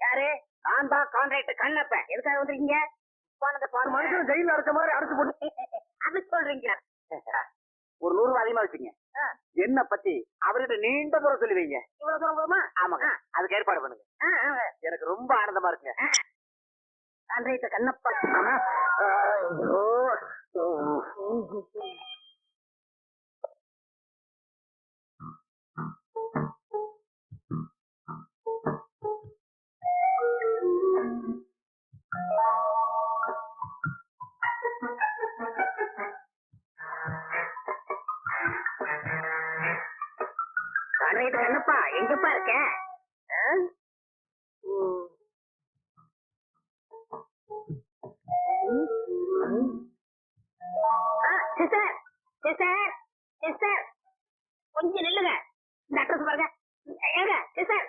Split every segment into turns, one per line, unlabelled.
யாரு? நான் தான் கான்ட்ராக்டர் கண்ணப்ப எதுக்காக வந்திருக்கீங்க.
மனுஷன் ஜெயில அடைச்ச மாதிரி அடைச்சு போட்டு
அது சொல்றீங்க.
ஒரு நூறு ரூபாய் அதிகமா வச்சுங்க என்ன பத்தி அவர்கிட்ட நீண்ட தூரம் சொல்லி வைங்க.
இவ்வளவு தூரம் போதுமா
ஆமாங்க. அதுக்கு ஏற்பாடு பண்ணுங்க. எனக்கு ரொம்ப ஆனந்தமா இருக்குங்க.
கான்ட்ராக்டர் கண்ணப்பா கண்ணப்பா எங்கப்பா இருக்க? Sister sister sister. கொஞ்சம் நில்லுங்க. இந்த அட்ரஸ் பாருங்க. ஏங்க சிஸ்டர்.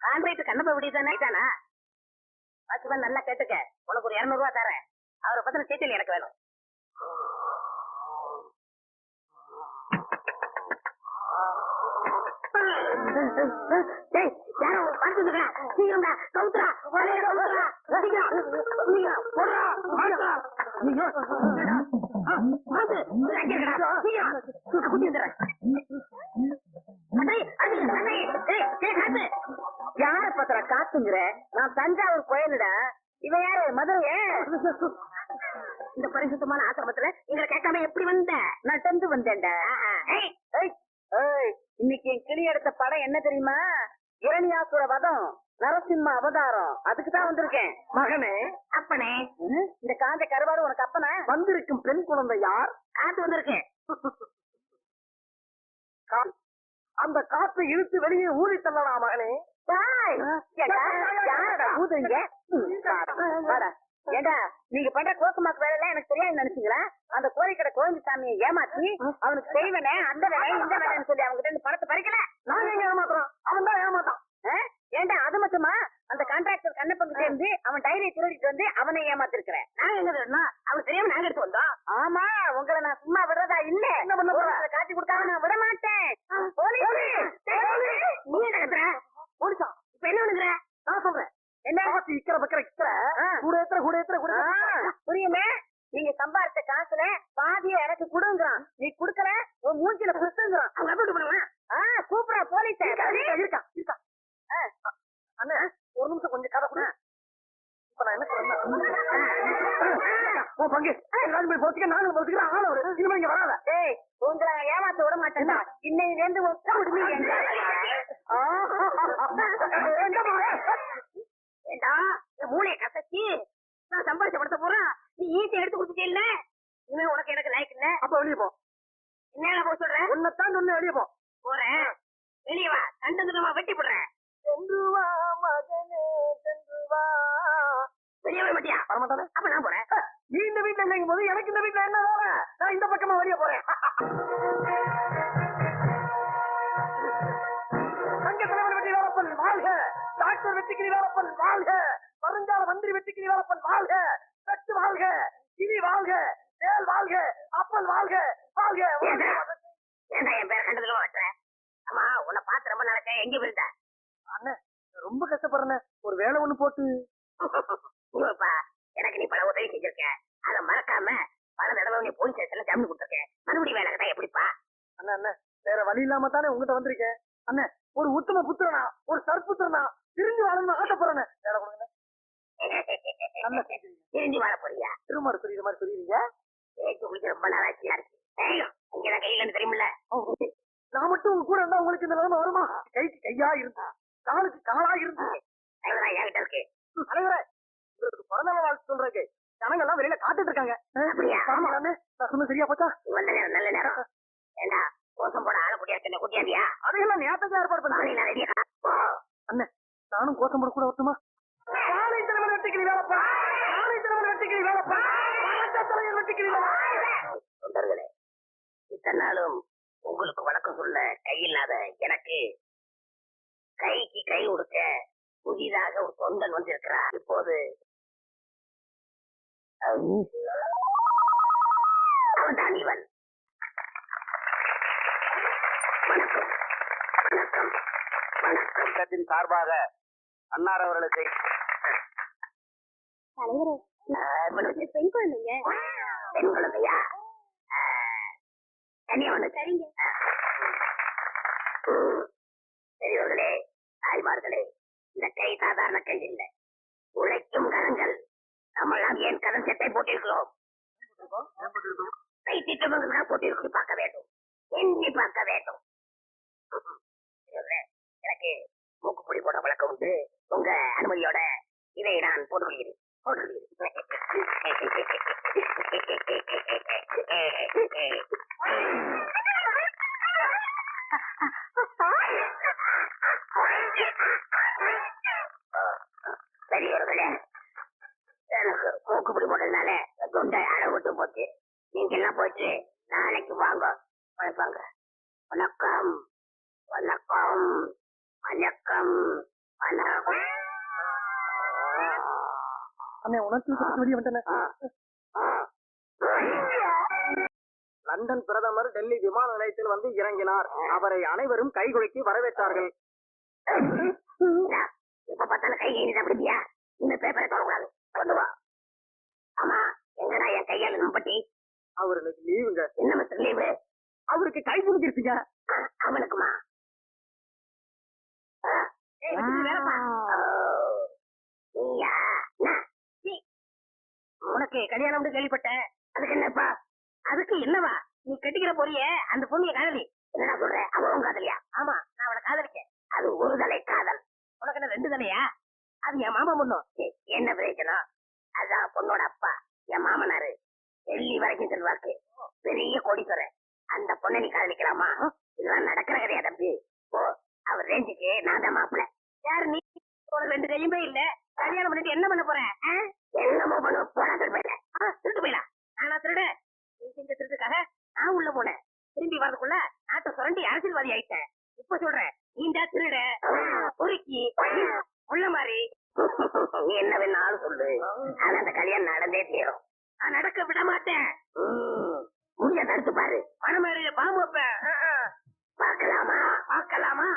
கான்ட்ராக்டர் கண்ணப்ப விடி தானே தானா வாட்ச்மேன் நல்லா கேட்டுக்க. உனக்கு ஒரு இருநூறு ரூபா தரேன். அவரை பத்தின டீட்டெயில் எனக்கு வேணும். டேய், யாரோ சீக்கிரம்டா சீக்கிரம் சீக்கிரம் போடுறா சீக்கிரம். குட்டி யார பத்திர காத்துங்கிற? நான் தஞ்சாவூர் கோயிலுடா. இவன் யாரு? மதுரை இந்த பரிசுத்தமான ஆசிரமத்துல எங்களை கேட்காம எப்படி வந்த? நான் தந்து வந்தேன்டா ஏய். இன்னைக்கு என் கிளி எடுத்த படம் என்ன தெரியுமா? இரணியாசுர வதம் நரசிம்ம அவதாரம். அதுக்கு தான் வந்திருக்கேன். மகனே. அப்பனே. இந்த காஞ்ச கருவாடு உனக்கு அப்பனா?
வந்திருக்கும் பெண் குழந்தை யார்?
காத்து வந்திருக்கேன்.
அந்த காற்றை இழுத்து வெளியே ஊறி தள்ளலாம் மகனே?
யாரடா வாடா. ஏண்டா நீங்க பண்ற கோசமாக்கு வேலை எல்லாம் எனக்கு தெரியாது நினைச்சீங்களா? அந்த கோழிக்கடை கோவிந்த சாமியை ஏமாத்தி அவனுக்கு செய்வனே அந்த வேலை இந்த வேலைன்னு சொல்லி அவங்க ரெண்டு பணத்தை பறிக்கல
நாங்க எங்க ஏமாத்துறோம் அவன் தான் ஏமாத்தான்
ஆ? ஏண்டா அது மட்டுமா அந்த கான்ட்ராக்டர் கண்ணப்பங்க சேர்ந்து அவன் டைரியை திருடிட்டு வந்து அவனை ஏமாத்திருக்கிறேன் நாங்க எங்க திருடணும் அவனுக்கு தெரியாம நாங்க எடுத்து வந்தோம் ஆமா உங்களை நான் சும்மா விடுறதா இல்ல
என்ன பண்ண போற?
உங்களை காட்டி கொடுக்காம நான் விட மாட்டேன் போலீஸ் நீ என்ன கத்துற
போலீஸா
இப்ப என்ன பண்ணுகிற
நான் சொல்றேன்
என்ன
காசு இக்கிற பக்கிற இக்கிற
ஆ.
கூட ஏத்துற கூட ஏத்துற கூட ஏத்துற.
புரியுமே நீங்க சம்பாரிச்ச காசுல பாதிய எனக்கு கொடுங்கிறான். நீ குடுக்கற உன் மூஞ்சில குத்துங்கிறான் அவங்க எப்படி பண்ணுவான்? ஆ கூப்பிடுற போலீஸ்.
இருக்கா, இருக்கா. அண்ணே ஒரு நிமிஷம் கொஞ்சம் கதை கொடு. இப்ப நான் என்ன சொல்றேன் உன் பங்கு. எல்லாரும் போய் போச்சுக்க நாங்களும் போச்சுக்கிறோம் ஆள் அவரு. இனிமே இங்க வராத.
டேய் உங்களை ஏமாத்த விட மாட்டேன்டா இன்னையில இருந்து விடுமி ஏண்டா என் மூளைய கசக்கி நான் சம்பாதிச்ச படுத்த போறேன். நீ ஈஸியா எடுத்து கொடுத்துட்டே இல்ல? இல்ல
அப்ப வெளியே போ.
என்ன போக சொல்றேன்?
உன்னைத்தான் சொன்ன வெளியே போ.
போறேன். வெளியே வா. கண்டதுமா வெட்டி போடுறேன்.
சென்று வா மகனே சென்று வா.
வெளியே வர மாட்டியா
வரமாட்டானே?
அப்ப நான் போறேன்.
நீ இந்த வீட்டுல இல்லைங்கும் போது எனக்கு இந்த வீட்டுல என்ன வேலை? நான் இந்த பக்கமா வெளியே போறேன். சங்க தலைவர் வெற்றி வேலப்பன் வாழ்க. டாக்டர் வெற்றிக்கிரி வேலப்பன் வாழ்க. வருங்கால மந்திரி வெற்றிக்கிரி வேலப்பன் வாழ்க. கட்டு வாழ்க. கிரி வாழ்க. வேல் வாழ்க அப்பன் வாழ்க வாழ்க.
ஏண்டா என் பேர் கண்டதுல வச்சுறேன் ஆமா உன்னை பார்த்து ரொம்ப நாளைக்கு எங்க போயிருந்த
அண்ணன் ரொம்ப கஷ்டப்படுறேன். ஒரு வேலை ஒண்ணு போட்டு.
எனக்கு நீ பல உதவி செஞ்சிருக்க. அதை மறக்காம பல தடவை நீ போலீஸ் ஸ்டேஷன்ல ஜாமீன் கொடுத்துருக்க மறுபடியும் வேலை கேட்டா எப்படிப்பா?
அண்ணா அண்ணன் வேற வழி இல்லாம தானே உங்ககிட்ட வந்திருக்கேன். அண்ணன் ஒரு உத்தம புத்திரனா ஒரு சற்புத்திரனா திரிஞ்சு வாழணும்னு ஆசைப்படுறேன். வேலை கொடுங்க.
திரும்பி வர போறியா?
திரும்ப புரியுற மாதிரி சொல்லிடுங்க
ரொம்ப நாளாச்சியா இருக்கு. இங்கதான் கையில இருந்து தெரியுமில்ல?
நான் மட்டும் உங்க கூட இருந்தா உங்களுக்கு இந்த நிலைமை வருமா? கைக்கு கையா இருந்தா காலுக்கு காலா இருந்தா.
என்கிட்ட இருக்கு.
தலைவரே உங்களுக்கு பிறந்த நாள் வாழ்த்து சொல்றதுக்கு ஜனங்க எல்லாம் வெளியில காத்துட்டு இருக்காங்க.
அப்படியா?
ஆமா அண்ணே நான்? சொன்ன சரியா போச்சா?
நல்ல நேரம் நல்ல நேரம். ஏண்டா கோசம் போட ஆள குட்டியா சின்ன குட்டியாதியா
அதையெல்லாம் நேரத்துக்கு ஏற்பாடு பண்ணி. அண்ணே நானும் கோசம் போட கூட வரட்டுமா? காலை தலைவர் வெட்டிக்கிளி வேலைப்பா காலை தலைவர் வெட்டிக்கிளி வேலைப்பா யோசிக்கிறீங்களா
தொண்டர்களே இத்தனை நாளும் உங்களுக்கு வணக்கம் சொல்ல கை இல்லாத எனக்கு கைக்கு கை கொடுக்க புதிதாக ஒரு தொண்டன் வந்திருக்கிறார் இப்போது அவன்தான் வணக்கம் வணக்கம்
வணக்கம். சார்பாக அன்னார் அவர்களுக்கு
தலைவரே பெண் குழந்தைங்க. பெண் குழந்தையா தனியா ஒண்ணு சரிங்க பெரியவர்களே தாய்மார்களே இந்த கை சாதாரண கை இல்லை. உழைக்கும் கரங்கள். நம்மெல்லாம் ஏன் கரம் சட்டை போட்டிருக்கிறோம்? போட்டிருக்கு பார்க்க வேண்டும். எண்ணி பார்க்க வேண்டும். எனக்கு மூக்குப்பொடி போட வழக்கம் உண்டு. உங்க அனுமதியோட இதை நான் போட்டுக்கொள்கிறேன். பெரியவர்களே எனக்கு மூக்குப்பிடி போட்டதுனால தொண்டை அழை விட்டு போச்சு. நீங்க எல்லாம் போச்சு நாளைக்கு வாங்க. வணக்கங்க
அண்ணே உணர்ச்சி வெளியே வந்துட்டேன். லண்டன் பிரதமர் டெல்லி விமான நிலையத்தில் வந்து இறங்கினார். அவரை அனைவரும் கைகுலுக்கி வரவேற்றார்கள்.
இப்ப பார்த்தாலும் கை நீதான் அப்படியா இந்த பேப்பரை தொடக்கூடாது. கொண்டு வா. ஆமா எங்கடா என் கையால நம்பட்டி
அவர் லீவுங்க
என்ன மிஸ்டர் லீவு
அவருக்கு கை புரிஞ்சிருச்சுங்க
அவனுக்குமா? நீயா? உனக்கு கல்யாணம் கேள்விப்பட்டேன். அதுக்கு என்னப்பா? அதுக்கு என்னவா? நீ கட்டிக்கிற போறிய அந்த பொண்ணிய காதலி. என்னடா சொல்ற அவ உன் காதலியா? ஆமா நான் அவளை காதலிச்சேன். அது ஒரு தலை காதல். உனக்கு என்ன ரெண்டு தலையா? அது என் மாமா பொண்ணும். என்ன பிரயோஜனம்? அதான் பொண்ணோட அப்பா என் மாமனாரு. டெல்லி வரைக்கும் செல்வாக்கு. பெரிய கோடீஸ்வரர். அந்த பொண்ணை நீ காதலிக்கலாமா? இதெல்லாம் நடக்கிற கதையா தம்பி? ஓ அவர் ரேஞ்சுக்கு நான் தான் மாப்பிள்ள. யாரு நீ? உனக்கு ரெண்டு கையுமே இல்ல. கல்யாணம் பண்ணிட்டு என்ன பண்ண போற? என்னமோ பண்ண போனா திருப்பையில திருட்டு போயில நானா திருட? நீ செஞ்ச திருட்டுக்காக நான் உள்ள போனேன். திரும்பி வரதுக்குள்ள நாட்டை சுரண்டி அரசியல்வாதி ஆயிட்டேன். இப்ப சொல்றேன் நீண்டா திருட? பொறுக்கி உள்ள மாதிரி நீ என்ன வேணாலும் சொல்லு. ஆனா அந்த கல்யாணம் நடந்தே தீரும். நான் நடக்க விட மாட்டேன். முடிய தடுத்து பாரு. பணம் பாம்பு வைப்பேன். பார்க்கலாமா? பார்க்கலாமா?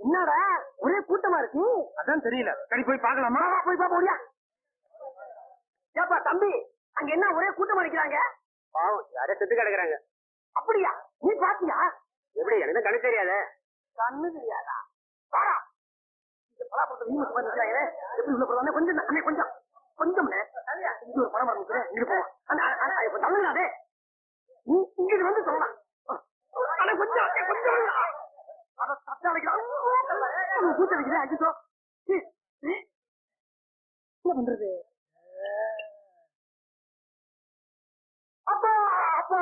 என்னடா? ஒரே கூட்டமா இருக்கு? அதான் தெரியல. சரி போய் பார்க்கலாமா? போய் பாப்ப முடியா ஏப்பா தம்பி அங்க என்ன ஒரே கூட்டமா நிக்கிறாங்க? பாவம் யாரே செத்து கிடக்குறாங்க. அப்படியா? நீ பாத்தியா? எப்படி எனக்கு கண்ணு தெரியாத? கண்ணு தெரியாதா? வாடா. இந்த பலாப்பழத்தை நீ மட்டும் நிக்கிறாங்களே எப்படி உள்ள போறாங்க கொஞ்சம் கொஞ்சம். கொஞ்சம் இங்க ஒரு பழம் இருக்கிறேன் இங்க போவோம். அண்ணா, அடிக்கிறான் கூச்சம் அடிக்கிறேன் அடிச்சோ என்ன பண்றது அப்பா அப்பா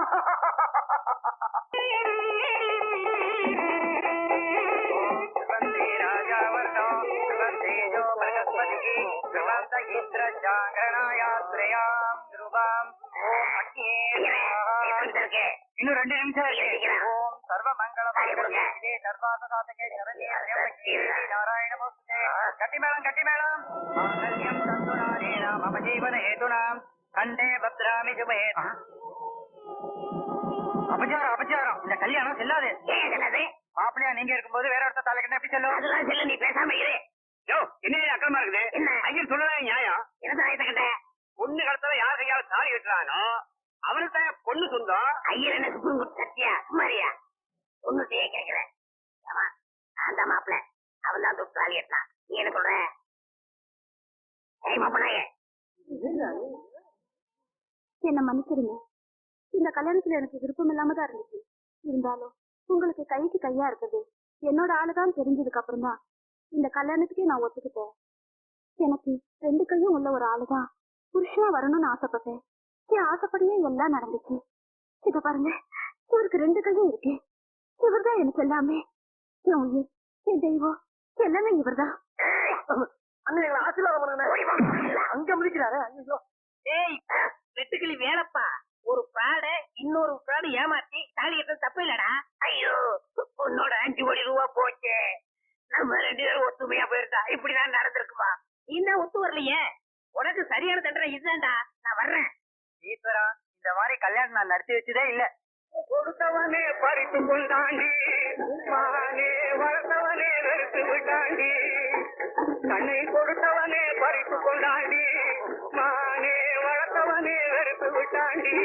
கட்டி மேளம் மாங்கல்யம் தந்துநாதேன மம ஜீவன ஹேதுனாம் கண்டே பத்ராமி சுபே அபச்சாரம் அபச்சாரம். இந்த கல்யாணம் செல்லாது. மாப்பிள்ளையா நீங்க இருக்கும்போது வேற ஒருத்தர் தலைக்கணும் எப்படி செல்லும்?
அதெல்லாம் செல்ல நீ பேசாம இரு.
யோ என்ன அக்கறமா இருக்குது? ஐயர் சொல்லதான் நியாயம்.
என்ன
பொண்ணு கடத்தல யார் கையால தாலி கட்டுறானோ அவனுக்கு பொண்ணு சொந்தம்.
ஐயர் என்ன சுப்ரீம் கோர்ட் சத்தியா சுமாரியா ஒண்ணுத்தையே கேட்கிறேன் ஆமா அந்த மாப்பிள்ள அவன் தான் துப்பு நீ என்ன சொல்ற? ஏய்
என்ன மன்னிச்சிருங்க இந்த கல்யாணத்துல எனக்கு விருப்பம் இல்லாம தான் இருந்துச்சு. இருந்தாலும் உங்களுக்கு கைக்கு கையா இருக்குது என்னோட ஆளுதான் தெரிஞ்சதுக்கு அப்புறம் தான் இந்த கல்யாணத்துக்கே நான் ஒத்துக்கிட்டேன். எனக்கு ரெண்டு கையும் உள்ள ஒரு ஆளுதான். புருஷனா வரணும்னு ஆசைப்பட்டேன். என் ஆசைப்படியே எல்லாம் நடந்துச்சு. இத பாருங்க இவருக்கு ரெண்டு கையும் இருக்கு. இவர்தான் எனக்கு எல்லாமே. என் உயிர் என் தெய்வம் எல்லாமே இவர்தான்
அண்ணன் எங்களை ஆசீர்வாதம் பண்ணுங்க அங்க முடிக்கிறாரு ஐயோ
ஏய் வெட்டுக்கிளி வேலைப்பா. ஒரு பிராட இன்னொரு பிராடு ஏமாத்தி தாலி கட்டுறது தப்பு இல்லடா. ஐயோ உன்னோட அஞ்சு கோடி ரூபா போச்சு. நம்ம ரெண்டு பேரும் ஒத்துமையா போயிருந்தா இப்படிதான் நடந்திருக்குமா? நீ தான் ஒத்து வரலையே?
உனக்கு சரியான தண்டனை இதுதான்டா. நான் வர்றேன்.
ஈஸ்வரா இந்த மாதிரி கல்யாணம் நான் நடத்தி வச்சதே இல்ல.
கொடுத்தவனே பறித்து கொண்டாண்டி மானே வளர்த்தவனே வெறுத்து விட்டாண்டி தன்னை கொடுத்தவனே பறித்து கொண்டாண்டி மானே வளர்த்தவனே வெறுத்து விட்டாண்டி